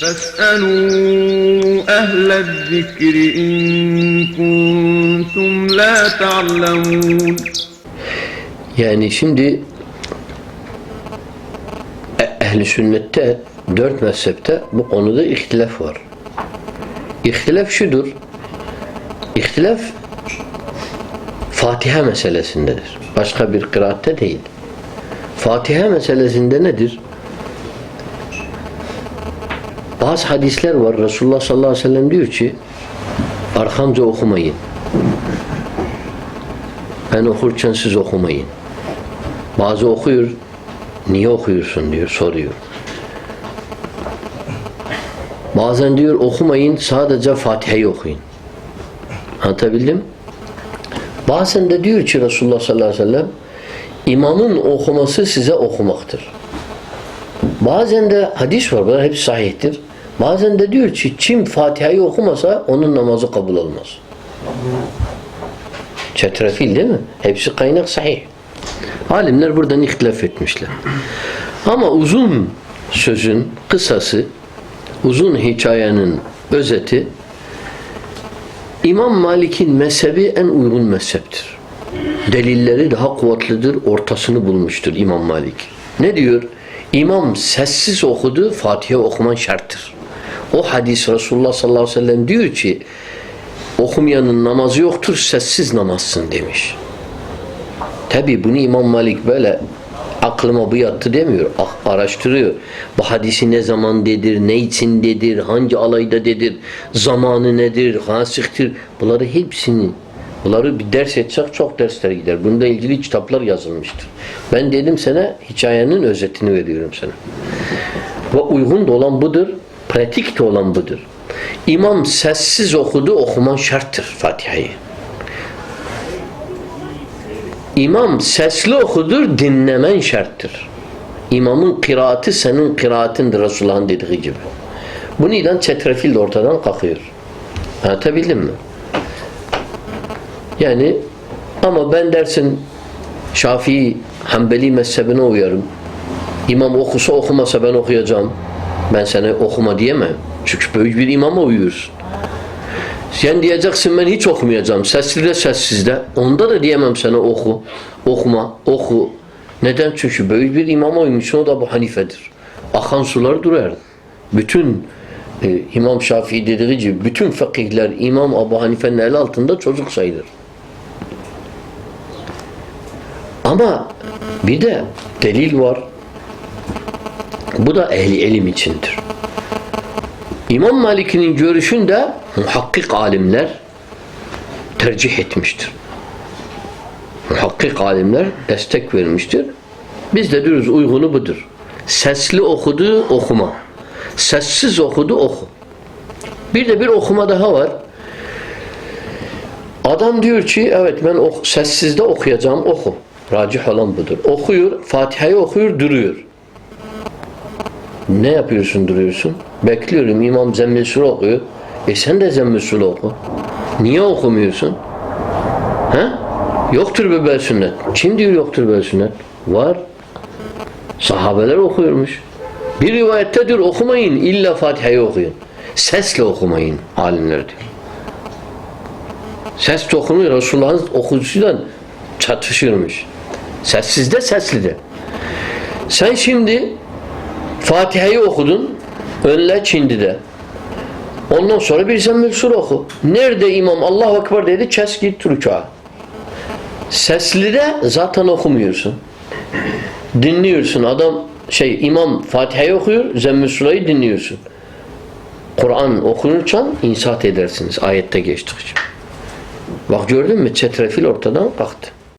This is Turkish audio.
فاسألوا أهل الذكر إن كنتم لا تعلمون Yani şimdi e- ehli sünnette dört mezhepte bu konuda ihtilaf var. İhtilaf şudur. İhtilaf Fatiha meselesindedir. Başka bir kıraatte değil. Fatiha meselesinde nedir? Bazı hadisler var. Resulullah sallallahu aleyhi ve sellem diyor ki arkamca okumayın. Ben okurken siz okumayın. Bazı okuyor. Niye okuyorsun diyor, soruyor. Bazen diyor okumayın, sadece Fatiha'yı okuyun. Anlatabildim? Bazen de diyor ki Resulullah sallallahu aleyhi ve sellem imamın okuması size okumaktır. Bazen de hadis var, bunlar hepsi sahihtir. Bazen de diyor ki kim Fatiha'yı okumasa onun namazı kabul olmaz. Çetrefil değil mi? Hepsi kaynak sahih. Alimler buradan ihtilaf etmişler. Ama uzun sözün kısası, uzun hikayenin özeti İmam Malik'in mezhebi en uygun mezheptir. Delilleri daha kuvvetlidir, ortasını bulmuştur İmam Malik. Ne diyor? İmam sessiz okudu, Fatiha okuman şarttır. O hadis Resulullah sallallahu aleyhi ve sellem diyor ki okumayanın namazı yoktur, sessiz namazsın demiş. Tabi bunu İmam Malik böyle aklıma bu yattı demiyor. Araştırıyor. Bu hadisi ne zaman dedir, ne için dedir, hangi alayda dedir, zamanı nedir, hasihtir. Bunları hepsini Bunları bir ders etsek çok dersler gider. Bunda ilgili kitaplar yazılmıştır. Ben dedim sana hikayenin özetini veriyorum sana. Ve uygun da olan budur. Pratik de olan budur. İmam sessiz okudu, okuman şarttır Fatiha'yı. İmam sesli okudur, dinlemen şarttır. İmamın kıraati senin kıraatindir Resulullah'ın dediği gibi. Bu neden çetrefil ortadan kalkıyor. Anlatabildim mi? Yani ama ben dersin Şafii, Hanbeli mezhebine uyarım. İmam okusa okumasa ben okuyacağım. Ben sana okuma diyemem. Çünkü büyük bir imama uyuyorsun. Sen diyeceksin ben hiç okumayacağım. Sesli de sessiz de. Onda da diyemem sana oku. Okuma. Oku. Neden? Çünkü büyük bir imama uymuşsun. O da bu Hanife'dir. Akan sular durar. Bütün e, İmam Şafii dediği gibi bütün fakihler İmam Abu Hanife'nin el altında çocuk sayılır. Ama bir de delil var. Bu da ehli ilim içindir. İmam Malik'in görüşünde muhakkik alimler tercih etmiştir. Muhakkik alimler destek vermiştir. Biz de diyoruz uygunu budur. Sesli okudu okuma. Sessiz okudu oku. Bir de bir okuma daha var. Adam diyor ki evet ben ok sessizde okuyacağım oku. Racih olan budur. Okuyor, Fatiha'yı okuyor, duruyor. Ne yapıyorsun duruyorsun? Bekliyorum İmam Zemmil Sure okuyor. E sen de Zemmil Sure oku. Niye okumuyorsun? He? Yoktur böyle sünnet. Kim diyor yoktur böyle sünnet? Var. Sahabeler okuyormuş. Bir rivayette diyor okumayın illa Fatiha'yı okuyun. Sesle okumayın alimler diyor. Ses de okunuyor. Resulullah'ın okuyucusundan çatışıyormuş. Sessiz de sesli de. Sen şimdi Fatiha'yı okudun. Önle Çindi de. Ondan sonra bir zemmil sure oku. Nerede imam Allahu Ekber dedi kes git rüka. Sesli de zaten okumuyorsun. Dinliyorsun. Adam şey imam Fatiha'yı okuyor. Sureyi dinliyorsun. Kur'an okunurken insat edersiniz. Ayette geçtikçe. Bak gördün mü? Çetrefil ortadan kalktı.